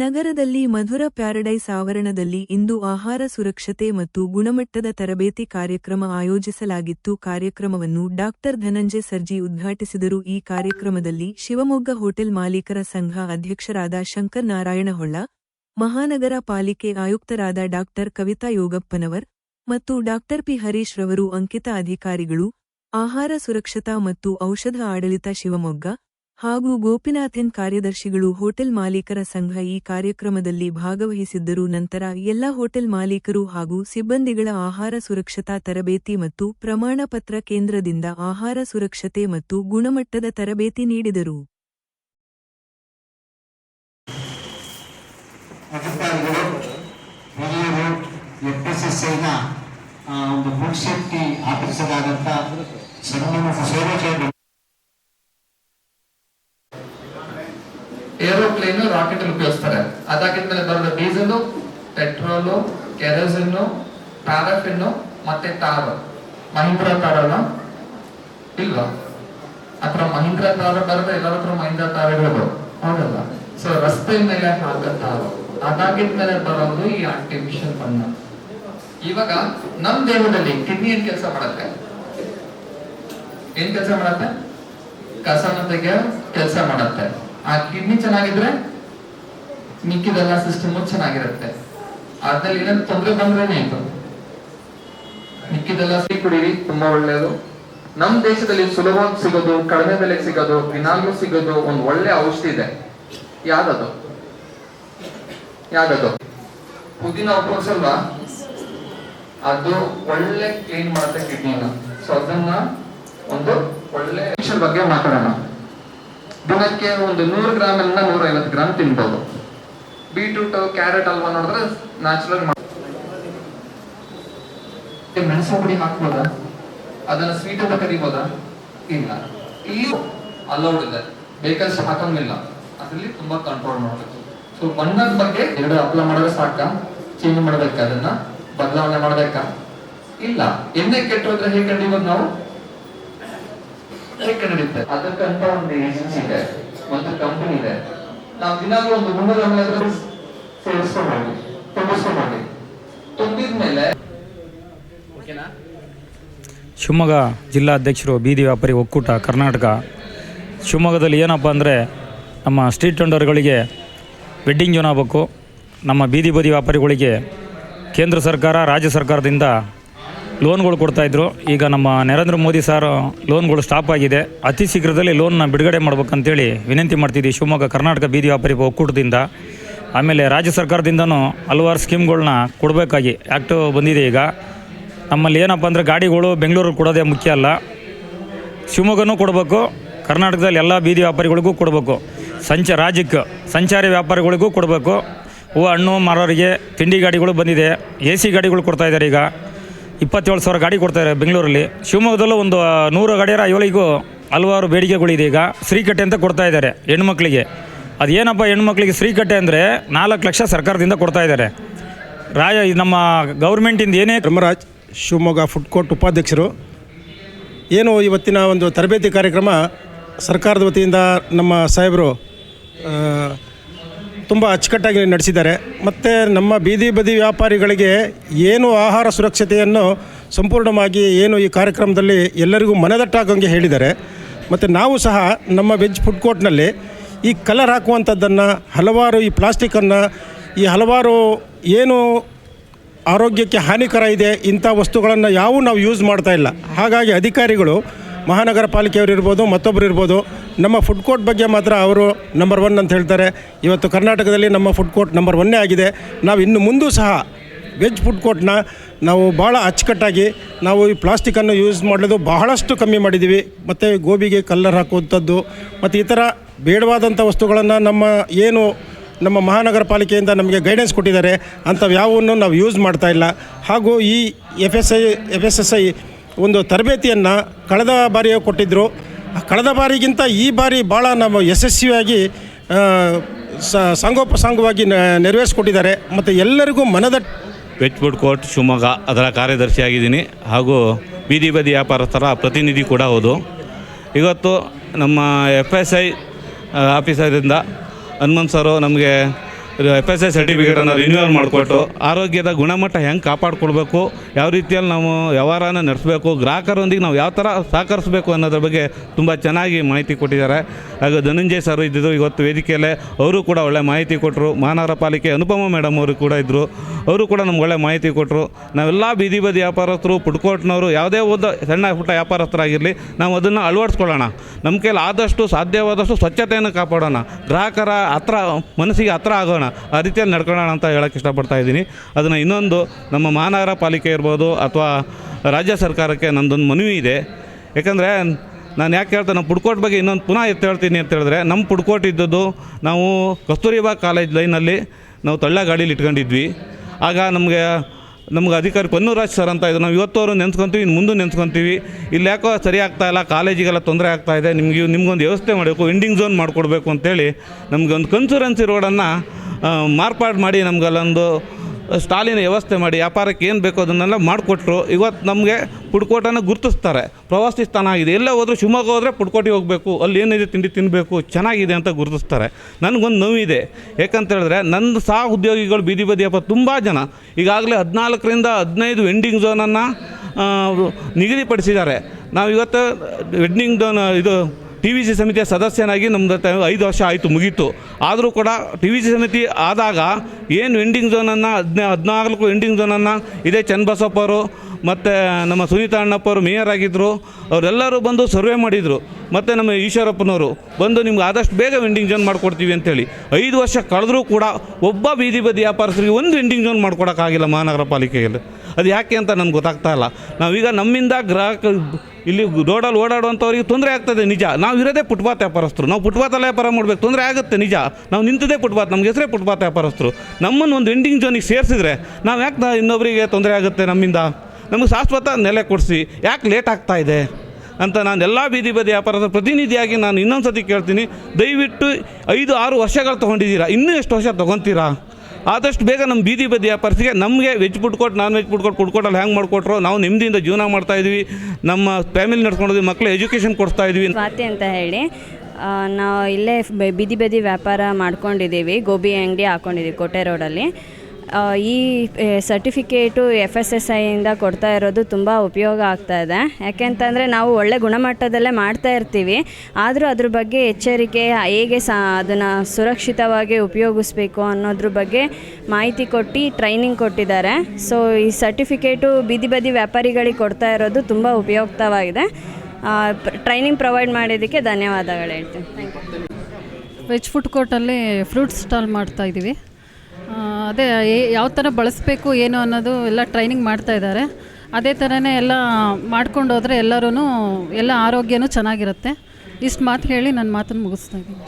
ನಗರದಲ್ಲಿ ಮಧುರ ಪ್ಯಾರಡೈಸ್ ಆವರಣದಲ್ಲಿ ಇಂದು ಆಹಾರ ಸುರಕ್ಷತೆ ಮತ್ತು ಗುಣಮಟ್ಟದ ತರಬೇತಿ ಕಾರ್ಯಕ್ರಮ ಆಯೋಜಿಸಲಾಗಿತ್ತು. ಕಾರ್ಯಕ್ರಮವನ್ನು ಡಾಕ್ಟರ್ ಧನಂಜಯ ಸರ್ಜಿ ಉದ್ಘಾಟಿಸಿದರು. ಈ ಕಾರ್ಯಕ್ರಮದಲ್ಲಿ ಶಿವಮೊಗ್ಗ ಹೋಟೆಲ್ ಮಾಲೀಕರ ಸಂಘ ಅಧ್ಯಕ್ಷರಾದ ಶಂಕರ್ ನಾರಾಯಣ ಹೊಳ್ಳ ಮಹಾನಗರ ಪಾಲಿಕೆ ಆಯುಕ್ತರಾದ ಡಾಕ್ಟರ್ ಕವಿತಾ ಯೋಗಪ್ಪನವರ್ ಮತ್ತು ಡಾಕ್ಟರ್ ಪಿ. ಹರೀಶ್ ರವರು, ಅಂಕಿತ ಅಧಿಕಾರಿಗಳು, ಆಹಾರ ಸುರಕ್ಷತಾ ಮತ್ತು ಔಷಧ ಆಡಳಿತ ಶಿವಮೊಗ್ಗ ಹಾಗೂ ಗೋಪಿನಾಥನ್ ಕಾರ್ಯದರ್ಶಿಗಳು ಹೋಟೆಲ್ ಮಾಲೀಕರ ಸಂಘ ಈ ಕಾರ್ಯಕ್ರಮದಲ್ಲಿ ಭಾಗವಹಿಸಿದ್ದರು. ನಂತರ ಎಲ್ಲ ಹೋಟೆಲ್ ಮಾಲೀಕರು ಹಾಗೂ ಸಿಬ್ಬಂದಿಗಳ ಆಹಾರ ಸುರಕ್ಷತಾ ತರಬೇತಿ ಮತ್ತು ಪ್ರಮಾಣ ಪತ್ರ ಕೇಂದ್ರದಿಂದ ಆಹಾರ ಸುರಕ್ಷತೆ ಮತ್ತು ಗುಣಮಟ್ಟದ ತರಬೇತಿ ನೀಡಿದರು. ಒಂದು ಏರೋಪ್ಲೇನ್ ರಾಕೆಟ್ ಉಪಯೋಗಿಸ್ತಾರೆ. ಅದಾಗಿದ್ಮೇಲೆ ಬರೋದು ಡೀಸೆಲ್ ಪೆಟ್ರೋಲು ಕೆರೋಸಿನ್ ಪ್ಯಾರಾಫಿನ್ ಮತ್ತೆ ಟಾರ್ ಮಹೀಂದ್ರ ತಾರ ಅಲ್ಲ? ಇಲ್ವಾ? ಅಥವಾ ಮಹೀಂದ್ರ ತಾರ ಬರುತ್ತೆ ಎಲ್ಲರ ಹತ್ರ ಮಹೀಂದ್ರ ತಾರ ಇರೋದು ಹೌದಲ್ಲ? ಸೊ ರಸ್ತೆ ಮೇಲೆ ಹಾಕೋ ತಾರು ಅದಾಗಿದ್ಮೇಲೆ ಬರೋದು ಈ ಆರ್ಟಿಫಿಷಿಯಲ್ ಬಣ್ಣ. ಇವಾಗ ನಮ್ ದೇಹದಲ್ಲಿ ಕಿಡ್ನಿ ಏನ್ ಕೆಲಸ ಮಾಡುತ್ತೆ? ಏನ್ ಕೆಲಸ ಮಾಡತ್ತೆ? ಕಸನ ತೆಗೆಯೋ ಕೆಲಸ ಮಾಡುತ್ತೆ. ಆ ಕಿಡ್ನಿ ಚೆನ್ನಾಗಿದ್ರೆ ಮಿಕ್ಕಿದೆಲ್ಲ ಸಿಸ್ಟಮ್ ಚೆನ್ನಾಗಿರುತ್ತೆ. ಅದ್ರಲ್ಲಿ ಏನಾದ್ರು ತೊಂದರೆ ಬಂದ್ರೇನೆ ಆಯ್ತು. ಮಿಕ್ಕಿದೆಲ್ಲ ಸಿಹಿ ಕುಡೀರಿ, ತುಂಬಾ ಒಳ್ಳೆಯದು ನಮ್ ದೇಶದಲ್ಲಿ ಸುಲಭವಾಗಿ ಸಿಗೋದು, ಕಡಿಮೆ ಬೆಲೆ ಸಿಗೋದು, ದಿನಾಗ್ಲೂ ಸಿಗೋದು ಒಂದ್ ಒಳ್ಳೆ ಔಷಧಿ ಇದೆ. ಯಾವ್ದದು? ಯಾವ್ದದು? ಪುದೀನ ಉಪಯೋಗಿಸಲ್ವಾ ಅದು ಒಳ್ಳೆ ಕ್ಲೀನ್ ಮಾಡುತ್ತೆ ಕಿಡ್ನಿನ ಸೊ ಅದನ್ನ ಒಂದು ಒಳ್ಳೆ ಬಗ್ಗೆ ಮಾತಾಡೋಣ. ದಿನಕ್ಕೆ ಒಂದು ನೂರು ಗ್ರಾಮ್ ಇಂದ ನೂರ ಐವತ್ತು ಗ್ರಾಮ್ ತಿನ್ಬೋದು. ಬೀಟ್ರೂಟ್, ಕ್ಯಾರೆಟ್ ಅಲ್ವಾ ನೋಡಿದ್ರೆ ನ್ಯಾಚುರಲ್ ಮೆಣಸು ಪುಡಿ ಹಾಕ್ಬೋದಾ? ಅದನ್ನ ಸ್ವೀಟ್ ಅಂತ ಕರಿಬೋದಾ? ಇಲ್ಲ. ಇಲ್ಲಿ ಅಲೌಡ್ ಇದೆ. ಬೇಕಷ್ಟು ಹಾಕಂಗಿಲ್ಲ. ಅದ್ರಲ್ಲಿ ತುಂಬಾ ಕಂಟ್ರೋಲ್ ಮಾಡಬೇಕು. ಸೊ ಬಣ್ಣದ ಬಗ್ಗೆ ಎರಡು ಅಪ್ಲೈ ಮಾಡಿದ್ರೆ ಸಾಕ? ಚೇಂಜ್ ಮಾಡ್ಬೇಕಾ ಅದನ್ನ? ಬದಲಾವಣೆ ಮಾಡ್ಬೇಕಾ? ಇಲ್ಲ. ಎಣ್ಣೆ ಕೆಟ್ಟೋದ್ರೆ ಹೇಗೆ ಕಂಡಿಬೋದು ನಾವು? ಹೇಗೆ ನಡೆಯುತ್ತೆ ಅದಕ್ಕಂತ ಒಂದು ಏಜೆನ್ಸಿ ಇದೆ. ಒಂದು ಕಂಪನಿ ಇದೆ. ನಾವು ದಿನಾಗ್ಲೂ ಒಂದು ಮುನ್ನೂರ ಎಂಬತ್ತು ಸೇರಿಸ್ಕೊಂಡು ಹೋಗಿ ತುಂಬಿಸ್ಕೊಂಡು ಹೋಗಿ ತುಂಬಿದ್ಮೇಲೆ ಶಿವಮೊಗ್ಗ ಜಿಲ್ಲಾ ಅಧ್ಯಕ್ಷರು ಬೀದಿ ವ್ಯಾಪಾರಿ ಒಕ್ಕೂಟ ಕರ್ನಾಟಕ. ಶಿವಮೊಗ್ಗದಲ್ಲಿ ಏನಪ್ಪ ಅಂದರೆ ನಮ್ಮ ಸ್ಟ್ರೀಟ್ ವೆಂಡರ್ಗಳಿಗೆ ವೆಡ್ಡಿಂಗ್ ಜೋನ್ ಆಗಬೇಕು. ನಮ್ಮ ಬೀದಿ ಬದಿ ವ್ಯಾಪಾರಿಗಳಿಗೆ ಕೇಂದ್ರ ಸರ್ಕಾರ ರಾಜ್ಯ ಸರ್ಕಾರದಿಂದ ಲೋನ್ಗಳು ಕೊಡ್ತಾಯಿದ್ರು ಈಗ ನಮ್ಮ ನರೇಂದ್ರ ಮೋದಿ ಸರ್ ಲೋನ್ಗಳು ಸ್ಟಾಪ್ ಆಗಿದೆ. ಅತಿ ಶೀಘ್ರದಲ್ಲಿ ಲೋನ್ನ ಬಿಡುಗಡೆ ಮಾಡ್ಬೇಕಂತೇಳಿ ವಿನಂತಿ ಮಾಡ್ತಿದ್ದೀವಿ ಶಿವಮೊಗ್ಗ, ಕರ್ನಾಟಕ ಬೀದಿ ವ್ಯಾಪಾರಿ ಒಕ್ಕೂಟದಿಂದ. ಆಮೇಲೆ ರಾಜ್ಯ ಸರ್ಕಾರದಿಂದನೂ ಹಲವಾರು ಸ್ಕೀಮ್ಗಳನ್ನ ಕೊಡಬೇಕಾಗಿ ಆ್ಯಕ್ಟ್ ಬಂದಿದೆ ಈಗ. ನಮ್ಮಲ್ಲಿ ಏನಪ್ಪ ಅಂದರೆ ಗಾಡಿಗಳು ಬೆಂಗಳೂರಿಗೆ ಕೊಡೋದೇ ಮುಖ್ಯ ಅಲ್ಲ. ಶಿವಮೊಗ್ಗನೂ ಕೊಡಬೇಕು, ಕರ್ನಾಟಕದಲ್ಲಿ ಎಲ್ಲ ಬೀದಿ ವ್ಯಾಪಾರಿಗಳಿಗೂ ಕೊಡಬೇಕು. ಸಂಚ, ರಾಜ್ಯಕ್ಕೆ ಸಂಚಾರಿ ವ್ಯಾಪಾರಿಗಳಿಗೂ ಕೊಡಬೇಕು. ಹೂವು, ಹಣ್ಣು, ಮಾರೋರಿಗೆ ತಿಂಡಿ ಗಾಡಿಗಳು ಬಂದಿದೆ. ಎ ಸಿ ಗಾಡಿಗಳು ಕೊಡ್ತಾ ಇದ್ದಾರೆ ಈಗ. ಇಪ್ಪತ್ತೇಳು ಸಾವಿರ ಗಾಡಿ ಕೊಡ್ತಾರೆ ಬೆಂಗಳೂರಲ್ಲಿ. ಶಿವಮೊಗ್ಗದಲ್ಲೂ ಒಂದು ನೂರು ಗಾಡಿಯರ ಏಳಿಗೂ ಹಲವಾರು ಬೇಡಿಕೆಗಳಿದೆ ಈಗ ಶ್ರೀಕಟ್ಟೆ ಅಂತ ಕೊಡ್ತಾ ಇದ್ದಾರೆ ಹೆಣ್ಮಕ್ಳಿಗೆ. ಅದೇನಪ್ಪ ಹೆಣ್ಮಕ್ಳಿಗೆ ಶ್ರೀಕಟ್ಟೆ ಅಂದರೆ ನಾಲ್ಕು ಲಕ್ಷ ಸರ್ಕಾರದಿಂದ ಕೊಡ್ತಾ ಇದ್ದಾರೆ. ರಾಯ ನಮ್ಮ ಗೌರ್ಮೆಂಟಿಂದ ಏನೇ ಧರ್ಮರಾಜ್, ಶಿವಮೊಗ್ಗ ಫುಡ್ ಕೋರ್ಟ್ ಉಪಾಧ್ಯಕ್ಷರು, ಏನು ಇವತ್ತಿನ ಒಂದು ತರಬೇತಿ ಕಾರ್ಯಕ್ರಮ ಸರ್ಕಾರದ ವತಿಯಿಂದ ನಮ್ಮ ಸಾಹೇಬರು ತುಂಬ ಅಚ್ಚುಕಟ್ಟಾಗಿ ನಡೆಸಿದ್ದಾರೆ. ಮತ್ತು ನಮ್ಮ ಬೀದಿ ಬದಿ ವ್ಯಾಪಾರಿಗಳಿಗೆ ಏನು ಆಹಾರ ಸುರಕ್ಷತೆಯನ್ನು ಸಂಪೂರ್ಣವಾಗಿ ಏನು ಈ ಕಾರ್ಯಕ್ರಮದಲ್ಲಿ ಎಲ್ಲರಿಗೂ ಮನದಟ್ಟಾಗಂಗೆ ಹೇಳಿದ್ದಾರೆ. ಮತ್ತು ನಾವು ಸಹ ನಮ್ಮ ವೆಜ್ ಫುಡ್ ಕೋರ್ಟ್ನಲ್ಲಿ ಈ ಕಲರ್ ಹಾಕುವಂಥದ್ದನ್ನು, ಹಲವಾರು ಈ ಪ್ಲಾಸ್ಟಿಕ್ಕನ್ನು ಈ ಹಲವಾರು ಏನು ಆರೋಗ್ಯಕ್ಕೆ ಹಾನಿಕರ ಇದೆ ಇಂಥ ವಸ್ತುಗಳನ್ನು ಯಾವೂ ನಾವು ಯೂಸ್ ಮಾಡ್ತಾ ಇಲ್ಲ. ಹಾಗಾಗಿ ಅಧಿಕಾರಿಗಳು ಮಹಾನಗರ ಪಾಲಿಕೆಯವರು ಇರ್ಬೋದು ಮತ್ತೊಬ್ಬರು ಇರ್ಬೋದು, ನಮ್ಮ ಫುಡ್ ಕೋರ್ಟ್ ಬಗ್ಗೆ ಮಾತ್ರ ಅವರು ನಂಬರ್ ಒನ್ ಅಂತ ಹೇಳ್ತಾರೆ. ಇವತ್ತು ಕರ್ನಾಟಕದಲ್ಲಿ ನಮ್ಮ ಫುಡ್ ಕೋರ್ಟ್ ನಂಬರ್ ಒನ್ನೇ ಆಗಿದೆ. ನಾವು ಇನ್ನು ಮುಂದೂ ಸಹ ವೆಜ್ ಫುಡ್ ಕೋರ್ಟ್ನ ನಾವು ಭಾಳ ಅಚ್ಚುಕಟ್ಟಾಗಿ ನಾವು ಈ ಪ್ಲಾಸ್ಟಿಕ್ಕನ್ನು ಯೂಸ್ ಮಾಡೋದು ಬಹಳಷ್ಟು ಕಮ್ಮಿ ಮಾಡಿದ್ದೀವಿ ಮತ್ತು ಗೋಬಿಗೆ ಕಲ್ಲರ್ ಹಾಕುವಂಥದ್ದು, ಮತ್ತು ಈ ಥರ ಬೇಡವಾದಂಥ ವಸ್ತುಗಳನ್ನು ನಮ್ಮ ಏನು ನಮ್ಮ ಮಹಾನಗರ ಪಾಲಿಕೆಯಿಂದ ನಮಗೆ ಗೈಡೆನ್ಸ್ ಕೊಟ್ಟಿದ್ದಾರೆ. ಅಂಥವು ಯಾವನ್ನು ನಾವು ಯೂಸ್ ಮಾಡ್ತಾ ಇಲ್ಲ. ಹಾಗೂ ಈ F S I F S S I ಒಂದು ತರಬೇತಿಯನ್ನು ಕಳೆದ ಬಾರಿ ಕೊಟ್ಟಿದ್ದರು ಕಳೆದ ಬಾರಿಗಿಂತ ಈ ಬಾರಿ ಭಾಳ ನಾವು ಯಶಸ್ವಿಯಾಗಿ ಸಾಂಗೋಪಸಾಂಗವಾಗಿ ನೆರವೇರಿಸ್ಕೊಟ್ಟಿದ್ದಾರೆ. ಮತ್ತು ಎಲ್ಲರಿಗೂ ಮನದ ವೆಜ್ ಫುಡ್ ಕೋರ್ಟ್ ಶಿವಮೊಗ್ಗ ಅದರ ಕಾರ್ಯದರ್ಶಿಯಾಗಿದ್ದೀನಿ. ಹಾಗೂ ಬೀದಿ ಬದಿ ವ್ಯಾಪಾರಸ್ಥರ ಪ್ರತಿನಿಧಿ ಕೂಡ ಹೌದು. ಇವತ್ತು ನಮ್ಮ ಎಫ್ ಎಸ್ ಐ ಆಫೀಸರಿಂದ ಹನುಮಂತ್ ಸರು ನಮಗೆ ಎಫ್ ಎಸ್ ಐ ಸರ್ಟಿಫಿಕೇಟನ್ನು ರಿನ್ಯೂವಲ್ ಮಾಡಿಕೊಟ್ಟು ಆರೋಗ್ಯದ ಗುಣಮಟ್ಟ ಹೆಂಗೆ ಕಾಪಾಡ್ಕೊಳ್ಬೇಕು, ಯಾವ ರೀತಿಯಲ್ಲಿ ನಾವು ವ್ಯವಹಾರನ ನಡೆಸಬೇಕು, ಗ್ರಾಹಕರೊಂದಿಗೆ ನಾವು ಯಾವ ಥರ ಸಹಕರಿಸಬೇಕು ಅನ್ನೋದ್ರ ಬಗ್ಗೆ ತುಂಬ ಚೆನ್ನಾಗಿ ಮಾಹಿತಿ ಕೊಟ್ಟಿದ್ದಾರೆ. ಹಾಗೂ ಧನಂಜಯ್ ಸರ್ ಇದ್ದಿದ್ದು ಇವತ್ತು ವೇದಿಕೆಯಲ್ಲೇ ಅವರು ಕೂಡ ಒಳ್ಳೆ ಮಾಹಿತಿ ಕೊಟ್ಟರು ಮಹಾನಗರ ಪಾಲಿಕೆ ಅನುಪಮ ಮೇಡಮ್ ಅವರು ಕೂಡ ಇದ್ದರು ಅವರು ಕೂಡ ನಮ್ಗೆ ಒಳ್ಳೆ ಮಾಹಿತಿ ಕೊಟ್ಟರು ನಾವೆಲ್ಲ ಬೀದಿ ಬದಿ ವ್ಯಾಪಾರಸ್ಥರು ಪುಡ್ಕೋಟ್ನವರು ಯಾವುದೇ ಒಂದು ಸಣ್ಣ ಪುಟ್ಟ ವ್ಯಾಪಾರಸ್ಥರಾಗಿರಲಿ, ನಾವು ಅದನ್ನು ಅಳವಡಿಸ್ಕೊಳ್ಳೋಣ. ನಮ್ಮ ಕೈಲಿ ಆದಷ್ಟು ಸಾಧ್ಯವಾದಷ್ಟು ಸ್ವಚ್ಛತೆಯನ್ನು ಕಾಪಾಡೋಣ. ಗ್ರಾಹಕರ ಹತ್ರ ಮನಸ್ಸಿಗೆ ಹತ್ರ ಆಗೋಣ. ಆ ರೀತಿಯಲ್ಲಿ ನಡ್ಕೊಳ್ಳೋಣ ಅಂತ ಹೇಳೋಕ್ಕೆ ಇಷ್ಟಪಡ್ತಾ ಇದ್ದೀನಿ. ಅದನ್ನು ಇನ್ನೊಂದು ನಮ್ಮ ಮಹಾನಗರ ಪಾಲಿಕೆ ಇರ್ಬೋದು ಅಥವಾ ರಾಜ್ಯ ಸರ್ಕಾರಕ್ಕೆ ನಂದೊಂದು ಮನವಿ ಇದೆ. ಯಾಕಂದರೆ ನಾನು ಯಾಕೆ ಹೇಳ್ತೇನೆ, ನಮ್ಮ ಪುಡ್ಕೋಟ್ ಬಗ್ಗೆ ಇನ್ನೊಂದು ಪುನಃ ಎತ್ತು ಹೇಳ್ತೀನಿ ಅಂತ ಹೇಳಿದ್ರೆ, ನಮ್ಮ ಪುಡ್ಕೋಟ್ ಇದ್ದದ್ದು ನಾವು ಕಸ್ತೂರಿಬಾ ಕಾಲೇಜ್ ಲೈನಲ್ಲಿ ನಾವು ತಳ್ಳ ಗಾಡೀಲಿ ಇಟ್ಕೊಂಡಿದ್ವಿ. ಆಗ ನಮಗೆ, ನಮ್ಗೆ ಅಧಿಕಾರಿ ಪನ್ನೂರಾಜ್ ಸರ್ ಅಂತ ಇದ್ರು. ನಾವು ಇವತ್ತವರು ನೆನ್ಸ್ಕೊತೀವಿ, ಇನ್ನು ಮುಂದೆ ನೆನ್ಸ್ಕೊತೀವಿ. ಇಲ್ಲಿ ಯಾಕೋ ಸರಿ ಆಗ್ತಾ ಇಲ್ಲ, ಕಾಲೇಜಿಗೆಲ್ಲ ತೊಂದರೆ ಆಗ್ತಾ ಇದೆ, ನಿಮಗೆ ನಿಮ್ಗೊಂದು ವ್ಯವಸ್ಥೆ ಮಾಡಬೇಕು ಎಂಡಿಂಗ್ ಝೋನ್ ಮಾಡಿಕೊಡ್ಬೇಕು ಅಂತೇಳಿ ನಮಗೆ ಒಂದು ಕನ್ಸೂರೆನ್ಸಿ ರೋಡನ್ನು ಮಾರ್ಪಾಡು ಮಾಡಿ ನಮಗಲ್ಲೊಂದು ಸ್ಟಾಲಿನ ವ್ಯವಸ್ಥೆ ಮಾಡಿ, ವ್ಯಾಪಾರಕ್ಕೆ ಏನು ಬೇಕೋ ಅದನ್ನೆಲ್ಲ ಮಾಡಿಕೊಟ್ರು. ಇವತ್ತು ನಮಗೆ ಪುಡ್ಕೋಟನ ಗುರುತಿಸ್ತಾರೆ. ಪ್ರವಾಸಿ ಸ್ಥಾನ ಆಗಿದೆ. ಎಲ್ಲ ಹೋದರೂ ಶಿವಮೊಗ್ಗ ಹೋದರೆ ಪುಡ್ಕೋಟಿಗೆ ಹೋಗಬೇಕು. ಅಲ್ಲಿ ಏನಿದೆ ತಿಂಡಿ ತಿನ್ನಬೇಕು ಚೆನ್ನಾಗಿದೆ ಅಂತ ಗುರುತಿಸ್ತಾರೆ. ನನಗೊಂದು ನೋವಿದೆ. ಯಾಕಂತ ಹೇಳಿದ್ರೆ ನನ್ನ ಸಹ ಉದ್ಯೋಗಿಗಳು ಬೀದಿ ಬದಿ ಹಬ್ಬ ತುಂಬ ಜನ. ಈಗಾಗಲೇ ಹದಿನಾಲ್ಕರಿಂದ ಹದಿನೈದು ವೆಂಡಿಂಗ್ ಝೋನನ್ನು ನಿಗದಿಪಡಿಸಿದ್ದಾರೆ. ನಾವು ಇವತ್ತು ವೆಡ್ಡಿಂಗ್ ಝೋನ್ ಇದು ಟಿ ವಿ ಸಿ ಸಮಿತಿಯ ಸದಸ್ಯನಾಗಿ ನಮ್ಮದು ಐದು ವರ್ಷ ಆಯಿತು ಮುಗೀತು. ಆದರೂ ಕೂಡ ಟಿ ವಿ ಸಿ ಸಮಿತಿ ಆದಾಗ ಏನು ಎಂಡಿಂಗ್ ಝೋನನ್ನು ಹದಿನ, ಹದಿನಾಲ್ಕು ಎಂಡಿಂಗ್ ಝೋನನ್ನು ಇದೇ ಚನ್ನಬಸಪ್ಪ ಅವರು ಮತ್ತು ನಮ್ಮ ಸುನೀತಾ ಅಣ್ಣಪ್ಪ ಅವರು ಮೇಯರ್ ಆಗಿದ್ದರು ಅವರೆಲ್ಲರೂ ಬಂದು ಸರ್ವೆ ಮಾಡಿದರು. ಮತ್ತು ನಮ್ಮ ಈಶ್ವರಪ್ಪನವರು ಬಂದು ನಿಮ್ಗೆ ಆದಷ್ಟು ಬೇಗ ವೆಂಡಿಂಗ್ ಜೋನ್ ಮಾಡಿಕೊಡ್ತೀವಿ ಅಂತೇಳಿ. ಐದು ವರ್ಷ ಕಳೆದರೂ ಕೂಡ ಒಬ್ಬ ಬೀದಿ ಬದಿ ವ್ಯಾಪಾರಸ್ಥರಿಗೆ ಒಂದು ವೆಂಡಿಂಗ್ ಜೋನ್ ಮಾಡ್ಕೊಡೋಕ್ಕಾಗಿಲ್ಲ ಮಹಾನಗರ ಪಾಲಿಕೆಯಲ್ಲಿ. ಅದು ಯಾಕೆ ಅಂತ ನಮ್ಗೆ ಗೊತ್ತಾಗ್ತಾ ಇಲ್ಲ. ನಾವೀಗ ನಮ್ಮಿಂದ ಗ್ರಾಹಕ ಇಲ್ಲಿ ರೋಡಲ್ಲಿ ಓಡಾಡುವಂಥವ್ರಿಗೆ ತೊಂದರೆ ಆಗ್ತದೆ ನಿಜ. ನಾವು ಇರೋದೇ ಫುಟ್ಪಾತ್ ವ್ಯಾಪಾರಸ್ಥರು. ನಾವು ಫುಟ್ಪಾತಲ್ಲಿ ವ್ಯಾಪಾರ ಮಾಡಬೇಕು. ತೊಂದರೆ ಆಗುತ್ತೆ ನಿಜ. ನಾವು ನಿಂತದೇ ಫುಟ್ಪಾತ್ ನಮ್ಗೆ ಹೆಸರೇ ಫುಟ್ಪಾತ್ ವ್ಯಾಪಾರಸ್ಥರು. ನಮ್ಮನ್ನು ಒಂದು ಎಂಡಿಂಗ್ ಜೋನಿಗೆ ಸೇರಿಸಿದ್ರೆ ನಾವು ಯಾಕೆ ಇನ್ನೊಬ್ಬರಿಗೆ ತೊಂದರೆ ಆಗುತ್ತೆ ನಮ್ಮಿಂದ? ನಮಗೆ ಶಾಶ್ವತ ನೆಲೆ ಕೊಡಿಸಿ, ಯಾಕೆ ಲೇಟ್ ಆಗ್ತಾ ಇದೆ? ಅಂತ ನಾನು ಎಲ್ಲ ಬೀದಿ ಬದಿ ವ್ಯಾಪಾರದ ಪ್ರತಿನಿಧಿಯಾಗಿ ನಾನು ಇನ್ನೊಂದು ಸತಿ ಕೇಳ್ತೀನಿ. ದಯವಿಟ್ಟು ಐದು, ಆರು ವರ್ಷಗಳು ತೊಗೊಂಡಿದ್ದೀರಾ? ಇನ್ನೂ ಎಷ್ಟು ವರ್ಷ ತೊಗೊತೀರಾ? ಆದಷ್ಟು ಬೇಗ ನಮ್ಮ ಬೀದಿ ಬದಿ ವ್ಯಾಪಾರಿಗೆ ನಮಗೆ veg food non veg food ಕೊಟ್ಟು ಹೆಂಗೆ ಮಾಡಿಕೊಟ್ರು. ನಾವು ನೆಮ್ಮದಿಯಿಂದ ಜೀವನ ಮಾಡ್ತಾ ಇದ್ವಿ ನಮ್ಮ ಫ್ಯಾಮಿಲಿ ನಡ್ಕೊಂಡಿದ್ವಿ ಮಕ್ಕಳು ಎಜುಕೇಷನ್ ಕೊಡ್ತಾ ಇದ್ವಿ ಸ್ವಾತಿ ಅಂತ ಹೇಳಿ ನಾವು ಇಲ್ಲೇ ಬೀದಿ ಬದಿ ವ್ಯಾಪಾರ ಮಾಡ್ಕೊಂಡಿದ್ದೀವಿ. ಗೋಬಿ ಅಂಗಡಿ ಹಾಕ್ಕೊಂಡಿದ್ದೀವಿ ಕೋಟೆ ರೋಡಲ್ಲಿ ಈ ಸರ್ಟಿಫಿಕೇಟು ಎಫ್ ಎಸ್ ಎಸ್ ಐಯಿಂದ ಕೊಡ್ತಾ ಇರೋದು ತುಂಬ ಉಪಯೋಗ ಆಗ್ತಾ ಇದೆ. ಯಾಕೆಂತಂದರೆ ನಾವು ಒಳ್ಳೆ ಗುಣಮಟ್ಟದಲ್ಲೇ ಮಾಡ್ತಾ ಇರ್ತೀವಿ. ಆದರೂ ಅದ್ರ ಬಗ್ಗೆ ಎಚ್ಚರಿಕೆ, ಹೇಗೆ ಸಾ, ಅದನ್ನು ಸುರಕ್ಷಿತವಾಗಿ ಉಪಯೋಗಿಸ್ಬೇಕು ಅನ್ನೋದ್ರ ಬಗ್ಗೆ ಮಾಹಿತಿ ಕೊಟ್ಟು ಟ್ರೈನಿಂಗ್ ಕೊಟ್ಟಿದ್ದಾರೆ. ಸೊ ಈ ಸರ್ಟಿಫಿಕೇಟು ಬೀದಿ ಬದಿ ವ್ಯಾಪಾರಿಗಳಿಗೆ ಕೊಡ್ತಾ ಇರೋದು ತುಂಬ ಉಪಯುಕ್ತವಾಗಿದೆ. ಟ್ರೈನಿಂಗ್ ಪ್ರೊವೈಡ್ ಮಾಡಿದ್ದಕ್ಕೆ ಧನ್ಯವಾದಗಳು ಹೇಳ್ತೀನಿ. ವೆಜ್ ಫುಡ್ ಕೋರ್ಟಲ್ಲಿ ಫ್ರೂಟ್ ಸ್ಟಾಲ್ ಮಾಡ್ತಾ ಇದ್ದೀವಿ. ಅದೇ ಯಾವ ಥರ ಬಳಸಬೇಕು, ಏನು ಅನ್ನೋದು ಎಲ್ಲ ಟ್ರೈನಿಂಗ್ ಮಾಡ್ತಾ ಇದ್ದಾರೆ. ಅದೇ ಥರನೇ ಎಲ್ಲ ಮಾಡ್ಕೊಂಡು ಹೋದರೆ ಎಲ್ಲರೂ ಎಲ್ಲ ಆರೋಗ್ಯನೂ ಚೆನ್ನಾಗಿರುತ್ತೆ. ಇಷ್ಟು ಮಾತು ಹೇಳಿ ನನ್ನ ಮಾತನ್ನು ಮುಗಿಸ್ತಾ ಇದ್ದೀನಿ.